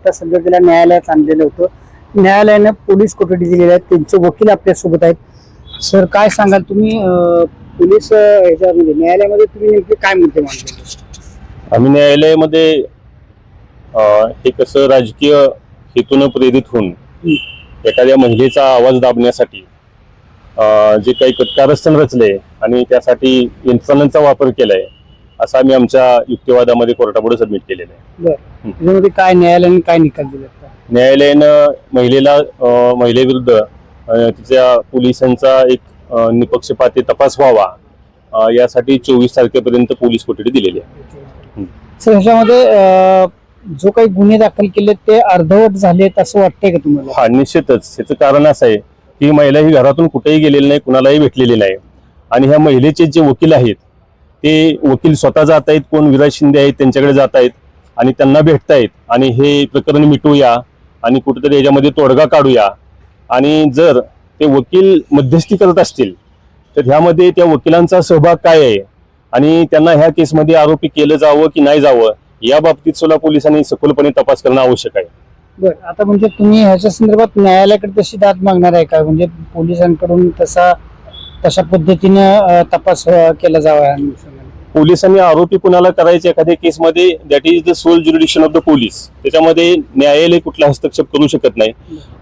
आता सध्या न्यायालयात आणलेलं होतं. न्यायालयानं पोलीस कोठडी दिलेली आहेत त्यांचे वकील आपल्यासोबत आहेत. सर काय सांगाल तुम्ही? पोलीस ह्याच्यामध्ये न्यायालयामध्ये तुम्ही नेमके काय मुद्दे मांडले आम्ही न्यायालयामध्ये हे कसं राजकीय हेतून प्रेरित होऊन एखाद्या महिलेचा आवाज दाबण्यासाठी जे काही कारस्थान रचले आणि त्यासाठी यंत्रणांचा वापर केलाय असं आम्ही आमच्या युक्तिवादामध्ये कोर्टापुढे सबमिट केलेलं आहे. बरं. त्याच्यामध्ये काय न्यायालयाने काय निकाल दिले न्यायालयानं महिलेला महिलेविरुद्ध तिच्या पोलिसांचा एक निपक्षपाती तपास व्हावा यासाठी चोवीस तारखेपर्यंत पोलीस कोठडी दिलेली आहे. सर ह्याच्यामध्ये जो काही गुन्हे दाखल केले ते अर्धवट झालेत असं वाटतंय का तुम्हाला? हा निश्चितच. याचं कारण असं आहे की महिला ही घरातून कुठेही गेलेली नाही कुणालाही भेटलेली नाही. आणि ह्या महिलेचे जे वकील आहेत ते वकील स्वतः जात आहेत कोण विराज शिंदे आहेत त्यांच्याकडे जात आहेत आणि त्यांना भेटतायत. आणि हे प्रकरण मिटवूया आणि कुठेतरी याच्यामध्ये तोडगा काढूया. आणि जर ते वकील मध्यस्थी करत असतील तर ह्यामध्ये त्या वकिलांचा सहभाग काय आहे? आणि त्यांना ह्या केसमध्ये आरोपी केलं जावं की नाही जावं या बाबतीत सुद्धा पोलिसांनी सखोलपणे तपास करणं आवश्यक आहे. बरं आता म्हणजे तुम्ही ह्याच्या संदर्भात न्यायालयाकडे तशी दाद मागणार आहे का? म्हणजे पोलिसांकडून तसा तशा पद्धतीनं तपास केला जावा. पोलिसांनी आरोपी कुणाला करायचे एखाद्या केसमध्ये that is the sole jurisdiction of the police त्याच्यामध्ये न्यायालय कुठला हस्तक्षेप करू शकत नाही.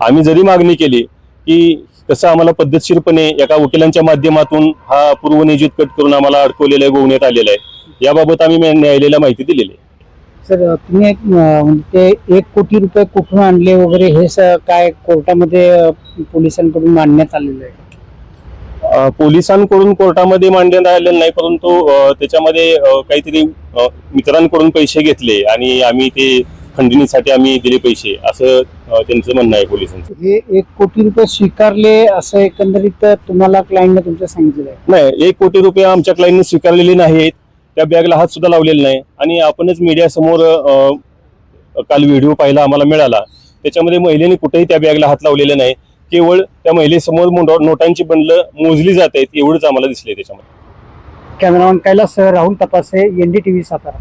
आम्ही जरी मागणी केली की कसं आम्हाला पद्धतशीरपणे एका वकिलांच्या माध्यमातून हा पूर्वनियोजित कट करून आम्हाला अडकवलेला आहे गोवण्यात आलेला आहे याबाबत आम्ही न्यायालयाला माहिती दिलेली आहे. सर तुम्ही म्हणजे ते एक कोटी रुपये कुठून आणले वगैरे हे काय कोर्टामध्ये पोलिसांकडून मांडण्यात आलेलं आहे? पोलिसांकडून कोर्टामध्ये मांडण्यात आलेलं नाही परंतु त्याच्यामध्ये काहीतरी मित्रांकडून पैसे घेतले आणि आम्ही ते खंडणीसाठी आम्ही दिले पैसे असं त्यांचं म्हणणं आहे पोलिसांचं. हे एक कोटी रुपये स्वीकारले असं एकंदरीत तुम्हाला क्लायंटने तुमच्या सांगितलेलं आहे? नाही एक कोटी रुपये आमच्या क्लायंटने स्वीकारलेले नाहीत. त्या बॅगला हात सुद्धा लावलेला नाही. आणि आपणच मीडिया समोर काल व्हिडिओ पाहिला आम्हाला मिळाला. त्याच्यामध्ये महिलेने कुठेही त्या बॅगला हात लावलेला नाही. केवळ त्या महिलेसमोर मुंडावर नोटांची बंडलं मोजली जात आहेत एवढंच आम्हाला दिसले त्याच्यामध्ये. Cameraman Kailas Rahul Tapase NDTV Satara.